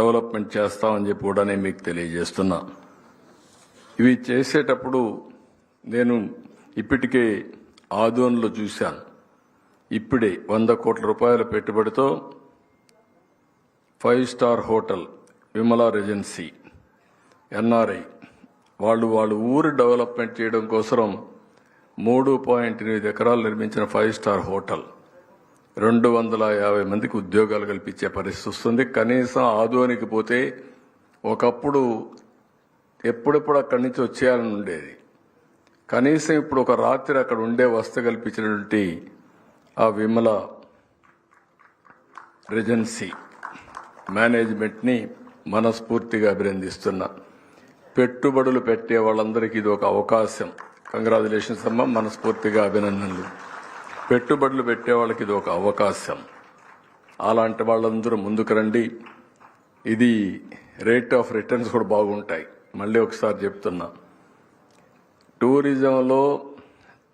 Development చేస్తామని చెప్పి కూడా నేను మీకు తెలియజేస్తున్నా. ఇవి చేసేటప్పుడు నేను ఇప్పటికే ఆదోన్లో చూశాను. ఇప్పుడే వంద కోట్ల రూపాయల పెట్టుబడితో five star hotel Vimala Regency NRI వాళ్ళు వాళ్ళ ఊరు డెవలప్మెంట్ చేయడం కోసం మూడు పాయింట్ ఎనిమిది ఎకరాలు నిర్మించిన ఫైవ్ స్టార్ హోటల్. రెండు వందల యాభై మందికి ఉద్యోగాలు కల్పించే పరిస్థితి వస్తుంది. కనీసం ఆదోనికి పోతే ఒకప్పుడు ఎప్పుడెప్పుడు అక్కడి నుంచి వచ్చేయాలని ఉండేది. కనీసం ఇప్పుడు ఒక రాత్రి అక్కడ ఉండే వస్త కల్పించినటువంటి ఆ విమల రెజెన్సీ మేనేజ్మెంట్ని మనస్ఫూర్తిగా అభినందిస్తున్నా. పెట్టుబడులు పెట్టే వాళ్ళందరికీ ఇది ఒక అవకాశం. కంగ్రాచులేషన్స్ అమ్మ మనస్ఫూర్తిగా అభినందనలు. పెట్టుబడులు పెట్టే వాళ్ళకి ఇది ఒక అవకాశం. అలాంటి వాళ్ళందరూ ముందుకు రండి. ఇది రేట్ ఆఫ్ రిటర్న్స్ కూడా బాగుంటాయి. మళ్ళీ ఒకసారి చెప్తున్నా. టూరిజంలో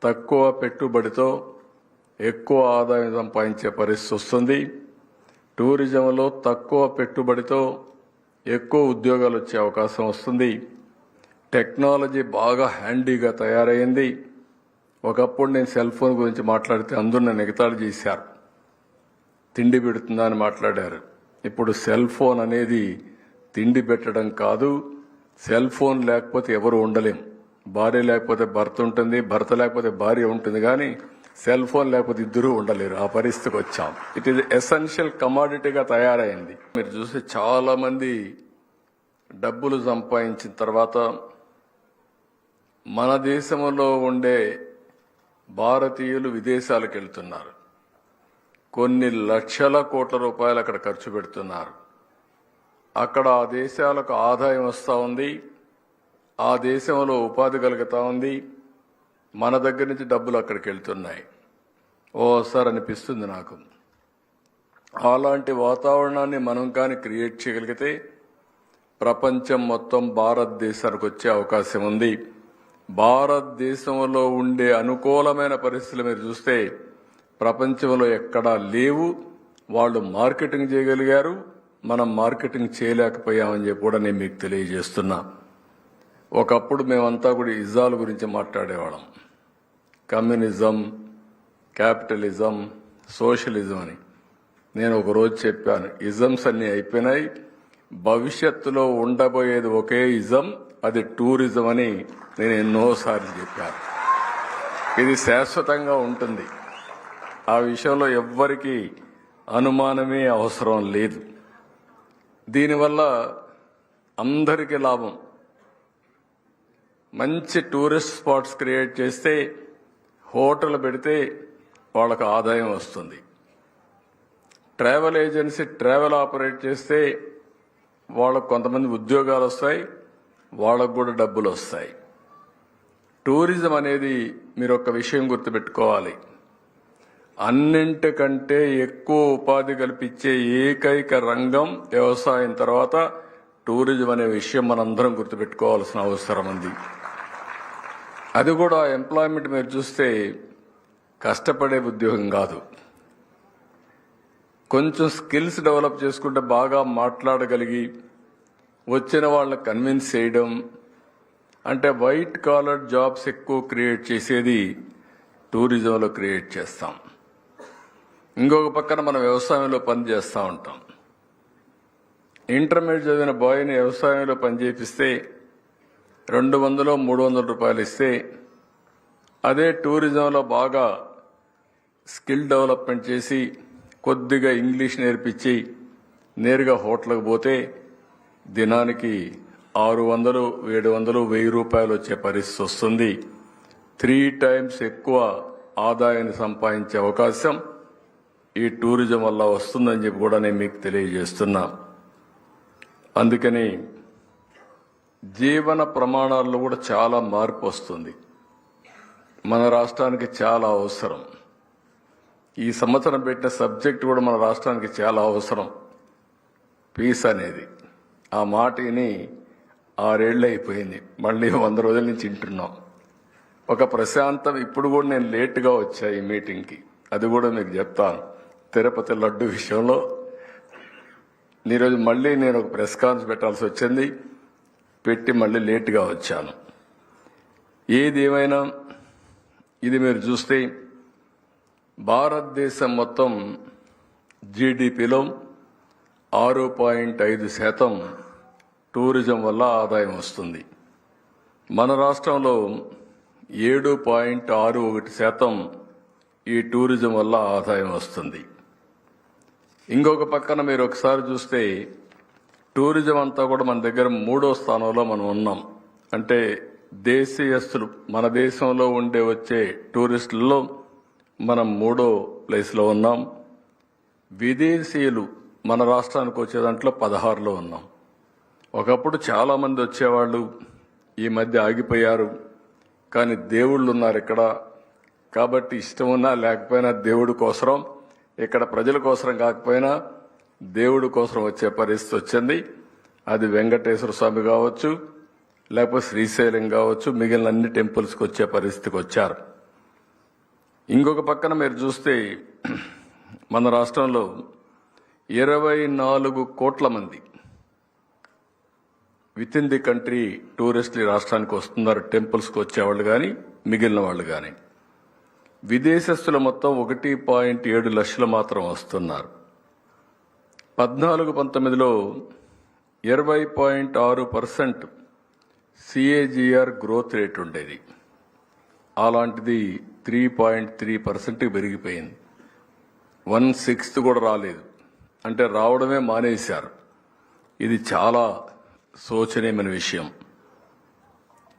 తక్కువ పెట్టుబడితో ఎక్కువ ఆదాయం సంపాదించే పరిస్థితి వస్తుంది. టూరిజంలో తక్కువ పెట్టుబడితో ఎక్కువ ఉద్యోగాలు వచ్చే అవకాశం వస్తుంది. టెక్నాలజీ బాగా హ్యాండీగా తయారైంది. ఒకప్పుడు నేను సెల్ ఫోన్ గురించి మాట్లాడితే అందరూ నన్ను ఎగతాళి చేశారు. తిండి పెడుతుందా అని మాట్లాడారు. ఇప్పుడు సెల్ ఫోన్ అనేది తిండి పెట్టడం కాదు సెల్ ఫోన్ లేకపోతే ఎవరు ఉండలేం. భార్య లేకపోతే భర్త ఉంటుంది భర్త లేకపోతే భార్య ఉంటుంది కానీ సెల్ ఫోన్ లేకపోతే ఇద్దరూ ఉండలేరు. ఆ పరిస్థితికి వచ్చాం. ఇట్ ఈస్ ఎసెన్షియల్ కమాడిటీగా తయారైంది. మీరు చూస్తే చాలా మంది డబ్బులు సంపాదించిన తర్వాత మన దేశంలో ఉండే భారతీయులు విదేశాలకు వెళ్తున్నారు కొన్ని లక్షల కోట్ల రూపాయలు అక్కడ ఖర్చు పెడుతున్నారు. అక్కడ ఆ దేశాలకు ఆదాయం వస్తూ ఉంది. ఆ దేశంలో ఉపాధి కలుగుతూ ఉంది. మన దగ్గర నుంచి డబ్బులు అక్కడికి వెళ్తున్నాయి ఓసారి అనిపిస్తుంది నాకు. అలాంటి వాతావరణాన్ని మనం కానీ క్రియేట్ చేయగలిగితే ప్రపంచం మొత్తం భారతదేశానికి వచ్చే అవకాశం ఉంది. భారతదేశంలో ఉండే అనుకూలమైన పరిస్థితులు మీరు చూస్తే ప్రపంచంలో ఎక్కడా లేవు. వాళ్ళు మార్కెటింగ్ చేయగలిగారు. మనం మార్కెటింగ్ చేయలేకపోయామని చెప్పి కూడా నేను మీకు తెలియజేస్తున్నా. ఒకప్పుడు మేమంతా కూడా ఇజాల గురించి మాట్లాడేవాళ్ళం. కమ్యూనిజం క్యాపిటలిజం సోషలిజం అని. నేను ఒకరోజు చెప్పాను ఇజమ్స్ అన్నీ అయిపోయినాయి. భవిష్యత్తులో ఉండబోయేది ఒకే ఇజం అది టూరిజం అని నేను ఎన్నోసార్లు చెప్పాను. ఇది శాశ్వతంగా ఉంటుంది. ఆ విషయంలో ఎవ్వరికీ అనుమానమే అవసరం లేదు. దీనివల్ల అందరికీ లాభం. మంచి టూరిస్ట్ స్పాట్స్ క్రియేట్ చేస్తే హోటల్ పెడితే వాళ్ళకు ఆదాయం వస్తుంది. ట్రావెల్ ఏజెన్సీ ట్రావెల్ ఆపరేట్ చేస్తే వాళ్ళకు కొంతమంది ఉద్యోగాలు వస్తాయి వాళ్ళకు కూడా డబ్బులు వస్తాయి. టూరిజం అనేది మీరు ఒక విషయం గుర్తుపెట్టుకోవాలి. అన్నింటికంటే ఎక్కువ ఉపాధి కల్పించే ఏకైక రంగం వ్యవసాయం తర్వాత టూరిజం అనే విషయం మనందరం గుర్తుపెట్టుకోవాల్సిన అవసరం ఉంది. అది కూడా ఎంప్లాయ్మెంట్ మీరు చూస్తే కష్టపడే ఉద్యోగం కాదు. కొంచెం స్కిల్స్ డెవలప్ చేసుకుంటే బాగా మాట్లాడగలిగి వచ్చిన వాళ్ళని కన్విన్స్ చేయడం అంటే వైట్ కాలర్ జాబ్స్ ఎక్కువ క్రియేట్ చేసేది టూరిజంలో క్రియేట్ చేస్తాం. ఇంకొక పక్కన మనం వ్యవసాయంలో పని చేస్తూ ఉంటాం. ఇంటర్మీడియట్ చదివిన బాయ్ని వ్యవసాయంలో పని చేపిస్తే రెండు వందలు మూడు వందల రూపాయలు ఇస్తే అదే టూరిజంలో బాగా స్కిల్ డెవలప్మెంట్ చేసి కొద్దిగా ఇంగ్లీష్ నేర్పించి నేరుగా హోటల్కి పోతే దినానికి ఆరు వందలు ఏడు వందలు వెయ్యి రూపాయలు వచ్చే పరిస్థితి వస్తుంది. త్రీ టైమ్స్ ఎక్కువ ఆదాయాన్ని సంపాదించే అవకాశం ఈ టూరిజం వల్ల వస్తుందని చెప్పి కూడా నేను మీకు తెలియజేస్తున్నా. అందుకని జీవన ప్రమాణాల్లో కూడా చాలా మార్పు వస్తుంది. మన రాష్ట్రానికి చాలా అవసరం. ఈ సంవత్సరం పెట్టిన సబ్జెక్ట్ కూడా మన రాష్ట్రానికి చాలా అవసరం. పీస్ అనేది. ఆ మాటని ఆరేళ్ళు అయిపోయింది మళ్ళీ వంద రోజుల నుంచి వింటున్నాం. ఒక ప్రశాంతం ఇప్పుడు కూడా నేను లేటుగా వచ్చా ఈ మీటింగ్కి. అది కూడా మీకు చెప్తాను. తిరుపతి లడ్డు విషయంలో ఈరోజు మళ్ళీ నేను ఒక ప్రెస్ కాన్ఫరెన్స్ పెట్టాల్సి వచ్చింది. పెట్టి మళ్ళీ లేట్గా వచ్చాను. ఏది ఏమైనా ఇది మీరు చూస్తే భారతదేశం మొత్తం జీడిపిలో ఆరు పాయింట్ ఐదు శాతం టూరిజం వల్ల ఆదాయం వస్తుంది. మన రాష్ట్రంలో ఏడు పాయింట్ ఆరు ఒకటి శాతం ఈ టూరిజం వల్ల ఆదాయం వస్తుంది. ఇంకొక పక్కన మీరు ఒకసారి చూస్తే టూరిజం అంతా కూడా మన దగ్గర మూడో స్థానంలో మనం ఉన్నాం. అంటే దేశీయస్తులు మన దేశంలో ఉండే వచ్చే టూరిస్టుల్లో మనం మూడో ప్లేస్లో ఉన్నాం. విదేశీయులు మన రాష్ట్రానికి వచ్చే దాంట్లో పదహారులో ఉన్నాం. ఒకప్పుడు చాలామంది వచ్చేవాళ్ళు ఈ మధ్య ఆగిపోయారు. కానీ దేవుళ్ళు ఉన్నారు ఇక్కడ. కాబట్టి ఇష్టం ఉన్నా లేకపోయినా దేవుడి కోసరం. ఇక్కడ ప్రజల కోసరం కాకపోయినా దేవుడి కోసం వచ్చే పరిస్థితి వచ్చింది. అది వెంకటేశ్వర స్వామి కావచ్చు లేకపోతే శ్రీశైలం కావచ్చు మిగిలిన అన్ని టెంపుల్స్కి వచ్చే పరిస్థితికి వచ్చారు. ఇంకొక పక్కన మీరు చూస్తే మన రాష్ట్రంలో ఇరవై నాలుగు కోట్ల మంది విత్ ఇన్ ది కంట్రీ టూరిస్టులు రాష్ట్రానికి వస్తున్నారు టెంపుల్స్కి వచ్చేవాళ్ళు కానీ మిగిలిన వాళ్ళు కానీ విదేశస్తులు మొత్తం ఒకటి పాయింట్ ఏడు లక్షలు మాత్రం వస్తున్నారు. పద్నాలుగు పంతొమ్మిదిలో ఇరవై పాయింట్ ఆరు పర్సెంట్ సిఏజిఆర్ గ్రోత్ రేట్ ఉండేది. అలాంటిది త్రీ పాయింట్ త్రీ పర్సెంట్కి పెరిగిపోయింది. వన్ సిక్స్త్ కూడా రాలేదు. అంటే రావడమే మానేశారు. ఇది చాలా శోచనీయమైన విషయం.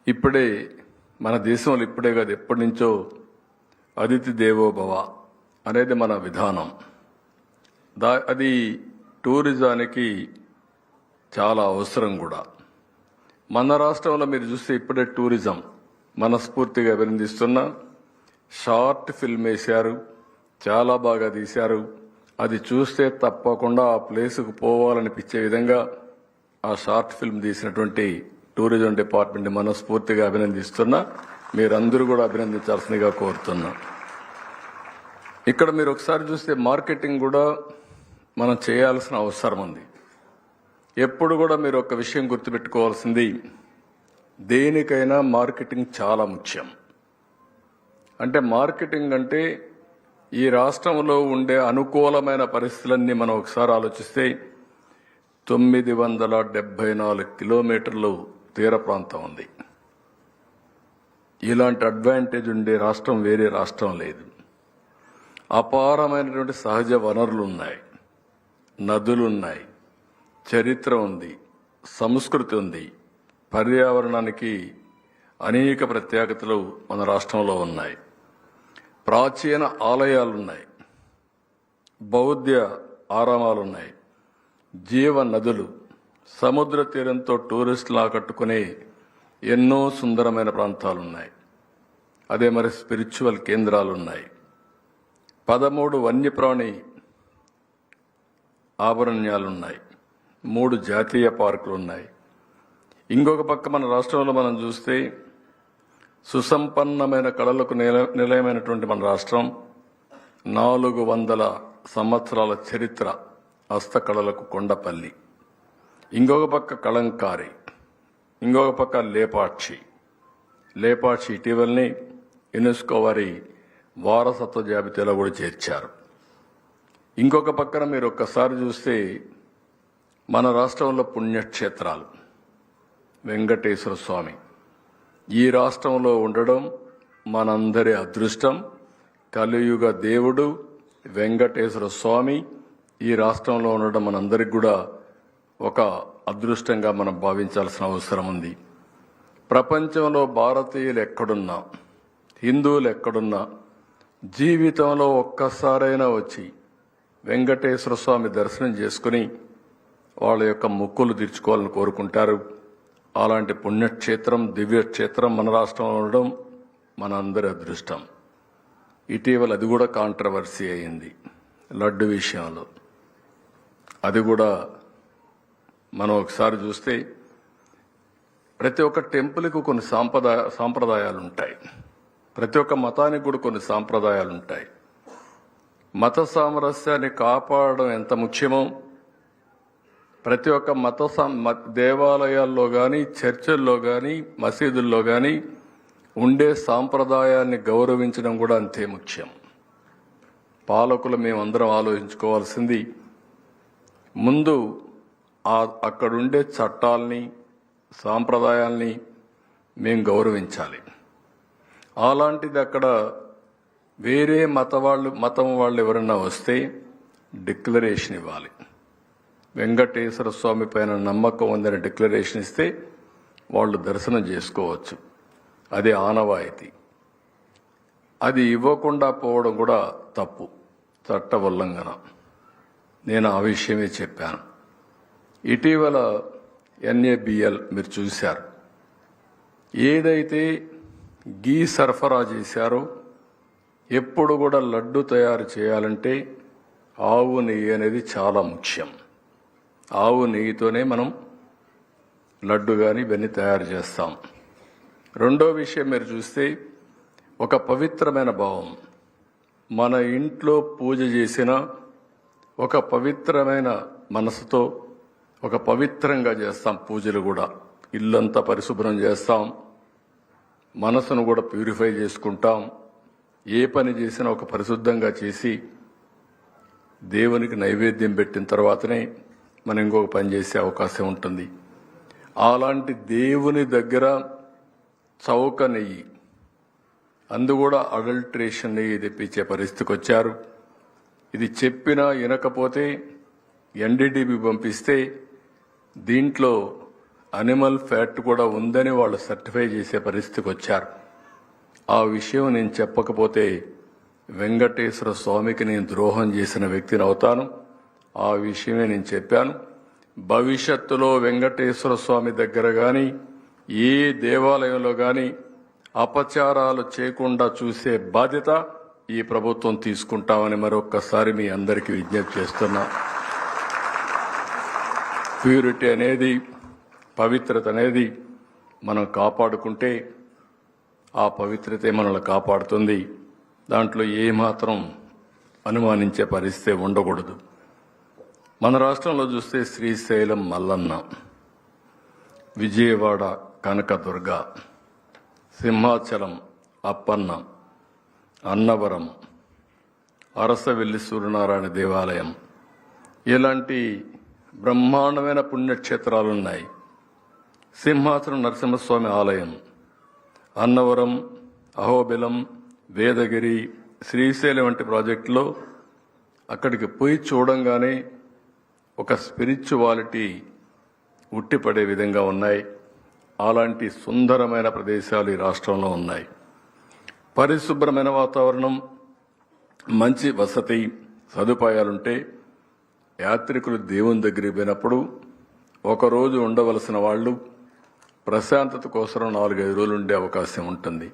ఇప్పుడే మన దేశంలో ఇప్పుడే కాదు ఎప్పటి నుంచో అతిథి దేవోభవ అనేది మన విధానం. దా అది టూరిజానికి చాలా అవసరం కూడా. మన రాష్ట్రంలో మీరు చూస్తే ఇప్పుడే టూరిజం మనస్ఫూర్తిగా అభినందిస్తున్నా. షార్ట్ ఫిల్మ్ వేశారు చాలా బాగా తీశారు. అది చూస్తే తప్పకుండా ఆ ప్లేస్కు పోవాలనిపించే విధంగా ఆ షార్ట్ ఫిల్మ్ తీసినటువంటి టూరిజం డిపార్ట్మెంట్ మనస్ఫూర్తిగా అభినందిస్తున్నా. మీరందరూ కూడా అభినందించాల్సిందిగా కోరుతున్నా. ఇక్కడ మీరు ఒకసారి చూస్తే మార్కెటింగ్ కూడా మనం చేయాల్సిన అవసరం ఉంది. ఎప్పుడు కూడా మీరు ఒక విషయం గుర్తుపెట్టుకోవాల్సింది దేనికైనా మార్కెటింగ్ చాలా ముఖ్యం. అంటే మార్కెటింగ్ అంటే ఈ రాష్ట్రంలో ఉండే అనుకూలమైన పరిస్థితులన్నీ మనం ఒకసారి ఆలోచిస్తే తొమ్మిది వందల డెబ్బై నాలుగు కిలోమీటర్లు తీర ప్రాంతం ఉంది. ఇలాంటి అడ్వాంటేజ్ ఉండే రాష్ట్రం వేరే రాష్ట్రం లేదు. అపారమైనటువంటి సహజ వనరులు ఉన్నాయి. నదులు ఉన్నాయి చరిత్ర ఉంది. సంస్కృతి ఉంది. పర్యావరణానికి అనేక ప్రత్యేకతలు మన రాష్ట్రంలో ఉన్నాయి. ప్రాచీన ఆలయాలు ఉన్నాయి బౌద్ధ ఆరామాలు ఉన్నాయి జీవ నదులు సముద్ర తీరంతో టూరిస్టులు ఆకట్టుకునే ఎన్నో సుందరమైన ప్రాంతాలు ఉన్నాయి అదే మరి స్పిరిచువల్ కేంద్రాలు ఉన్నాయి పదమూడు వన్యప్రాణి ఆభరణ్యాలున్నాయి మూడు జాతీయ పార్కులు ఉన్నాయి ఇంకొక పక్క మన రాష్ట్రంలో మనం చూస్తే సుసంపన్నమైన కళలకు నిల- నిలయమైనటువంటి మన రాష్ట్రం నాలుగు వందల సంవత్సరాల చరిత్ర. హస్తకళలకు కొండపల్లి. ఇంకొక పక్క కళంకారి. ఇంకొక పక్క లేపాక్షి. లేపాక్షి ఇటీవలనే యునెస్కో వారి వారసత్వ జాబితాలో కూడా చేర్చారు. ఇంకొక పక్కన మీరు ఒక్కసారి చూస్తే మన రాష్ట్రంలో పుణ్యక్షేత్రాలు. వెంకటేశ్వర స్వామి. ఈ రాష్ట్రంలో ఉండడం మనందరి అదృష్టం. కలియుగ దేవుడు వెంకటేశ్వర స్వామి ఈ రాష్ట్రంలో ఉండడం మనందరికి కూడా ఒక అదృష్టంగా మనం భావించాల్సిన అవసరం ఉంది. ప్రపంచంలో భారతీయులు ఎక్కడున్నా హిందువులు ఎక్కడున్నా జీవితంలో ఒక్కసారైనా వచ్చి వెంకటేశ్వర స్వామి దర్శనం చేసుకుని వాళ్ళ యొక్క మొక్కులు తీర్చుకోవాలని కోరుకుంటారు. అలాంటి పుణ్యక్షేత్రం దివ్యక్షేత్రం మన రాష్ట్రంలో ఉండడం మన అందరి అదృష్టం. ఇటీవల అది కూడా కాంట్రవర్సీ అయింది లడ్డు విషయంలో. అది కూడా మనం ఒకసారి చూస్తే ప్రతి ఒక్క టెంపుల్కి కొన్ని సాంప్రదాయ సాంప్రదాయాలు ఉంటాయి ప్రతి ఒక్క మతానికి కూడా కొన్ని సాంప్రదాయాలు ఉంటాయి మత సామరస్యాన్ని కాపాడడం ఎంత ముఖ్యమో ప్రతి ఒక్క మత మ- దేవాలయాల్లో కానీ చర్చిల్లో కానీ మసీదుల్లో కానీ ఉండే సాంప్రదాయాన్ని గౌరవించడం కూడా అంతే ముఖ్యం. పాలకులు మేమందరం ఆలోచించుకోవాల్సింది ముందు ఆ అక్కడుండే చట్టాల్ని సాంప్రదాయాల్ని మేము గౌరవించాలి. అలాంటిది అక్కడ వేరే మత వాళ్ళు మతం వాళ్ళు ఎవరన్నా వస్తే డిక్లరేషన్ ఇవ్వాలి. వెంకటేశ్వర స్వామి పైన నమ్మకం ఉందని డిక్లరేషన్ ఇస్తే వాళ్ళు దర్శనం చేసుకోవచ్చు. అది ఆనవాయితీ. అది ఇవ్వకుండా పోవడం కూడా తప్పు. చట్ట ఉల్లంఘన. నేను ఆ విషయమే చెప్పాను. ఇటీవల ఎన్ఏబిఎల్ మీరు చూశారు. ఏదైతే గీ సరఫరా చేశారో ఎప్పుడు కూడా లడ్డు తయారు చేయాలంటే ఆవు నెయ్యి అనేది చాలా ముఖ్యం. ఆవు నెయ్యితోనే మనం లడ్డు కానీ ఇవన్నీ తయారు చేస్తాం. రెండో విషయం మీరు చూస్తే ఒక పవిత్రమైన భావం. మన ఇంట్లో పూజ చేసిన ఒక పవిత్రమైన మనసుతో ఒక పవిత్రంగా చేస్తాం పూజలు కూడా. ఇల్లంతా పరిశుభ్రం చేస్తాం. మనసును కూడా ప్యూరిఫై చేసుకుంటాం. ఏ పని చేసినా ఒక పరిశుద్ధంగా చేసి దేవునికి నైవేద్యం పెట్టిన తర్వాతనే మనం ఇంకొక పని చేసే అవకాశం ఉంటుంది. అలాంటి దేవుని దగ్గర చౌక నెయ్యి. అందు కూడా అడల్ట్రేషన్ నెయ్యి తెప్పించే పరిస్థితికి వచ్చారు. ఇది చెప్పినా వినకపోతే ఎన్డీడీబీ పంపిస్తే దీంట్లో అనిమల్ ఫ్యాట్ కూడా ఉందని వాళ్ళు సర్టిఫై చేసే పరిస్థితికి వచ్చారు. ఆ విషయం నేను చెప్పకపోతే వెంకటేశ్వర స్వామికి నేను ద్రోహం చేసిన వ్యక్తిని అవుతాను. ఆ విషయమే నేను చెప్పాను. భవిష్యత్తులో వెంకటేశ్వర స్వామి దగ్గర కానీ ఏ దేవాలయంలో కానీ అపచారాలు చేయకుండా చూసే బాధ్యత ఈ ప్రభుత్వం తీసుకుంటామని మరొక్కసారి మీ అందరికీ విజ్ఞప్తి చేస్తున్నా. ప్యూరిటీ అనేది పవిత్రత అనేది మనం కాపాడుకుంటే ఆ పవిత్రతే మనల్ని కాపాడుతుంది. దాంట్లో ఏమాత్రం అనుమానించే పరిస్థితి ఉండకూడదు. మన రాష్ట్రంలో చూస్తే శ్రీశైలం మల్లన్న విజయవాడ కనకదుర్గ సింహాచలం అప్పన్న అన్నవరం అరసవెల్లి సూర్యనారాయణ దేవాలయం. ఇలాంటి బ్రహ్మాండమైన పుణ్యక్షేత్రాలు ఉన్నాయి. సింహాచలం నరసింహస్వామి ఆలయం అన్నవరం అహోబిలం వేదగిరి శ్రీశైలం వంటి ప్రాజెక్టులో అక్కడికి పోయి చూడంగానే ఒక స్పిరిచువాలిటీ ఉట్టిపడే విధంగా ఉన్నాయి. అలాంటి సుందరమైన ప్రదేశాలు ఈ రాష్ట్రంలో ఉన్నాయి. పరిశుభ్రమైన వాతావరణం మంచి వసతి సదుపాయాలుంటే యాత్రికులు దేవుని దగ్గరికి పోయినప్పుడు ఒకరోజు ఉండవలసిన వాళ్ళు ప్రశాంతత కోసం నాలుగైదు రోజులు ఉండే అవకాశం ఉంటుంది.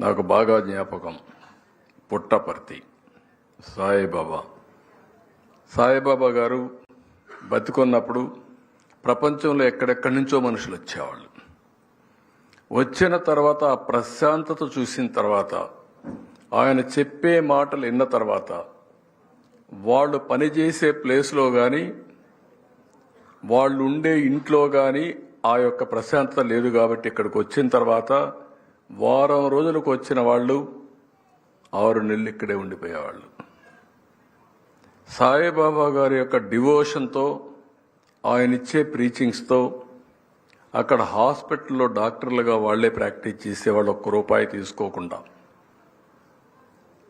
నాకు బాగా జ్ఞాపకం పుట్టపర్తి సాయిబాబా. సాయిబాబా గారు బతికున్నప్పుడు ప్రపంచంలో ఎక్కడెక్కడి నుంచో మనుషులు వచ్చేవాళ్ళు. వచ్చిన తర్వాత ఆ ప్రశాంతత చూసిన తర్వాత ఆయన చెప్పే మాటలు విన్న తర్వాత వాళ్ళు పనిచేసే ప్లేస్లో కానీ వాళ్ళు ఉండే ఇంట్లో కానీ ఆ యొక్క ప్రశాంతత లేదు కాబట్టి ఇక్కడికి వచ్చిన తర్వాత వారం రోజులకు వచ్చిన వాళ్ళు ఆరు నెలలు ఇక్కడే ఉండిపోయేవాళ్ళు. సాయిబాబా గారి యొక్క డివోషన్తో ఆయన ఇచ్చే ప్రీచింగ్స్తో అక్కడ హాస్పిటల్లో డాక్టర్లుగా వాళ్ళే ప్రాక్టీస్ చేసేవాళ్ళు ఒక్క రూపాయి తీసుకోకుండా.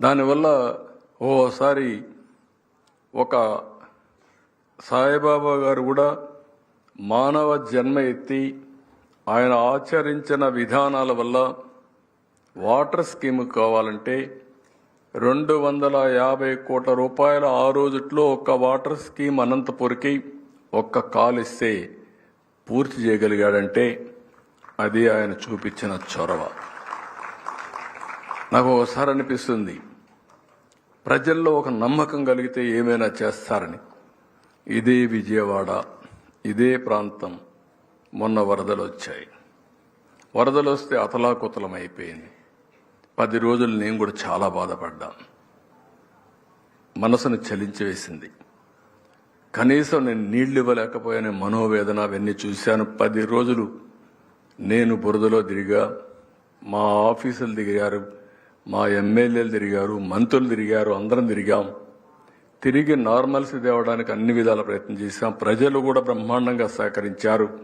దానివల్ల ఓసారి ఒక సాయిబాబా గారు కూడా మానవ జన్మ ఎత్తి ఆయన ఆచరించిన విధానాల వల్ల వాటర్ స్కీమ్ కావాలంటే రెండు వందల యాభై కోట్ల రూపాయల ఆ రోజుట్లో ఒక్క వాటర్ స్కీమ్ అనంతపూర్కి ఒక్క కాలిస్తే ఇస్తే పూర్తి చేయగలిగాడంటే అది ఆయన చూపించిన చొరవ. నాకు ఒకసారి అనిపిస్తుంది ప్రజల్లో ఒక నమ్మకం కలిగితే ఏమైనా చేస్తారని. ఇదే విజయవాడ ఇదే ప్రాంతం మొన్న వరదలు వచ్చాయి. వరదలు వస్తే అతలాకుతలం అయిపోయింది. పది రోజులు నేను కూడా చాలా బాధపడ్డా మనసును చలించి వేసింది కనీసం నేను నీళ్ళు ఇవ్వలేకపోయానే మనోవేదన అవన్నీ చూశాను. పది రోజులు నేను బురదలో తిరిగా మా ఆఫీసులు తిరిగారు మా ఎమ్మెల్యేలు తిరిగారు మంత్రులు తిరిగారు అందరం తిరిగాం. తిరిగి నార్మల్స్ తేవడానికి అన్ని విధాల ప్రయత్నం చేశాం. ప్రజలు కూడా బ్రహ్మాండంగా సహకరించారు.